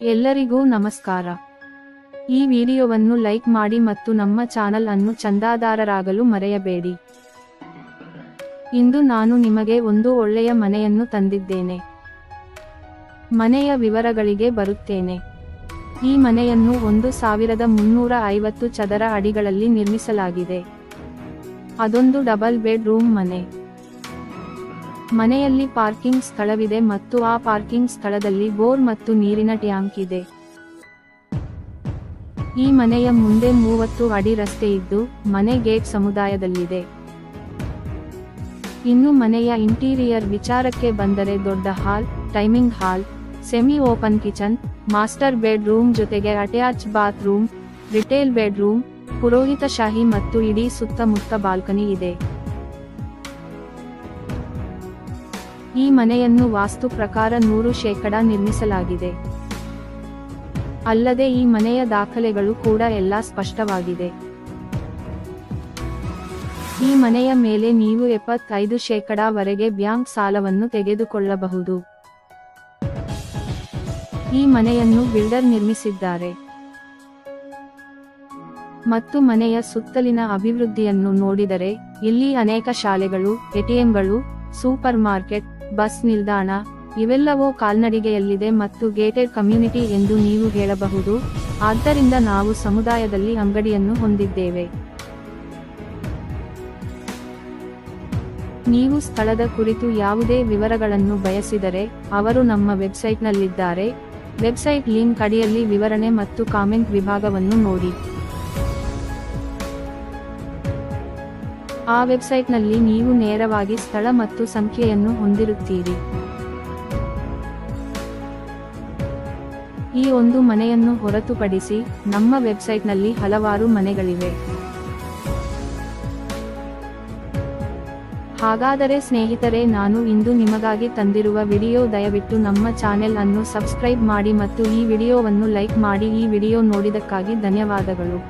ಎಲ್ಲರಿಗೂ ನಮಸ್ಕಾರ. ಈ ವಿಡಿಯೋವನ್ನು ಲೈಕ್ ಮಾಡಿ ಮತ್ತು ನಮ್ಮ ಚಾನಲ್ ಅನ್ನು ಚಂದಾದಾರರಾಗಲು ಮರೆಯಬೇಡಿ. ಇಂದು ನಾನು ನಿಮಗೆ ಒಂದು ಒಳ್ಳೆಯ ಮನೆಯನ್ನು ತಂದಿದ್ದೇನೆ. ಮನೆಯ ವಿವರಗಳಿಗೆ ಬರುತ್ತೇನೆ. ಈ ಮನೆಯನ್ನು ಒಂದು ಸಾವಿರದ ಮುನ್ನೂರ ಐವತ್ತು ಚದರ ಅಡಿಗಳಲ್ಲಿ ನಿರ್ಮಿಸಲಾಗಿದೆ. ಅದೊಂದು ಡಬಲ್ ಬೆಡ್ರೂಮ್ ಮನೆ. ಮನೆಯಲ್ಲಿ ಪಾರ್ಕಿಂಗ್ ಸ್ಥಳವಿದೆ ಮತ್ತು ಆ ಪಾರ್ಕಿಂಗ್ ಸ್ಥಳದಲ್ಲಿ ಬೋರ್ ಮತ್ತು ನೀರಿನ ಟ್ಯಾಂಕ್ ಇದೆ. ಈ ಮನೆಯ ಮುಂದೆ ಮೂವತ್ತು ಅಡಿ ರಸ್ತೆ ಇದ್ದು, ಮನೆ ಗೇಟ್ ಸಮುದಾಯದಲ್ಲಿದೆ. ಇನ್ನು ಮನೆಯ ಇಂಟೀರಿಯರ್ ವಿಚಾರಕ್ಕೆ ಬಂದರೆ ದೊಡ್ಡ hall dining hall, semi open kitchen, master bed room ಜೊತೆಗೆ attach bath room retail bed room ಪುರೋಹಿತ ಶಾಹಿ ಮತ್ತು ಇಡೀ ಸುತ್ತಮುತ್ತ ಬಾಲ್ಕನಿ ಇದೆ. ಈ ಮನೆಯನ್ನು ವಾಸ್ತು ಪ್ರಕಾರ ನೂರು ಶೇಕಡ ನಿರ್ಮಿಸಲಾಗಿದೆ. ಅಲ್ಲದೆ ಈ ಮನೆಯ ದಾಖಲೆಗಳು ಕೂಡ ಎಲ್ಲ ಸ್ಪಷ್ಟವಾಗಿದೆ. ಈ ಮನೆಯ ಮೇಲೆ ನೀವು ಎಪ್ಪತ್ತೈದು ಶೇಕಡಾವರೆಗೆ ಬ್ಯಾಂಕ್ ಸಾಲವನ್ನು ತೆಗೆದುಕೊಳ್ಳಬಹುದು. ಈ ಮನೆಯನ್ನು ಬಿಲ್ಡರ್ ನಿರ್ಮಿಸಿದ್ದಾರೆ. ಮತ್ತು ಮನೆಯ ಸುತ್ತಲಿನ ಅಭಿವೃದ್ಧಿಯನ್ನು ನೋಡಿದರೆ, ಇಲ್ಲಿ ಅನೇಕ ಶಾಲೆಗಳು ಎಟಿಎಂಗಳು ಸೂಪರ್ ಮಾರ್ಕೆಟ್ ಬಸ್ ನಿಲ್ದಾಣ, ಇವೆಲ್ಲವೂ ಕಾಲ್ನಡಿಗೆಯಲ್ಲಿದೆ ಮತ್ತು ಗೇಟೆಡ್ ಕಮ್ಯುನಿಟಿ ಎಂದು ನೀವು ಹೇಳಬಹುದು. ಆದ್ದರಿಂದ ನಾವು ಸಮುದಾಯದಲ್ಲಿ ಅಂಗಡಿಯನ್ನು ಹೊಂದಿದ್ದೇವೆ. ನೀವು ಸ್ಥಳದ ಕುರಿತು ಯಾವುದೇ ವಿವರಗಳನ್ನು ಬಯಸಿದರೆ, ಅವರು ನಮ್ಮ ವೆಬ್ಸೈಟ್ನಲ್ಲಿದ್ದಾರೆ. ವೆಬ್ಸೈಟ್ ಲಿಂಕ್ ಅಡಿಯಲ್ಲಿ ವಿವರಣೆ ಮತ್ತು ಕಾಮೆಂಟ್ ವಿಭಾಗವನ್ನು ನೋಡಿ. ಆ ವೆಬ್ಸೈಟ್ನಲ್ಲಿ ನೀವು ನೇರವಾಗಿ ಸ್ಥಳ ಮತ್ತು ಸಂಖ್ಯೆಯನ್ನು ಹೊಂದಿರುತ್ತೀರಿ. ಈ ಒಂದು ಮನೆಯನ್ನು ಹೊರತುಪಡಿಸಿ ನಮ್ಮ ವೆಬ್ಸೈಟ್ನಲ್ಲಿ ಹಲವಾರು ಮನೆಗಳಿವೆ. ಹಾಗಾದರೆ ಸ್ನೇಹಿತರೆ, ನಾನು ಇಂದು ನಿಮಗಾಗಿ ತಂದಿರುವ ವಿಡಿಯೋ ದಯವಿಟ್ಟು ನಮ್ಮ ಚಾನೆಲ್ ಅನ್ನು ಸಬ್ಸ್ಕ್ರೈಬ್ ಮಾಡಿ ಮತ್ತು ಈ ವಿಡಿಯೋವನ್ನು ಲೈಕ್ ಮಾಡಿ ಈ ವಿಡಿಯೋ ನೋಡಿದಕ್ಕಾಗಿ ಧನ್ಯವಾದಗಳು.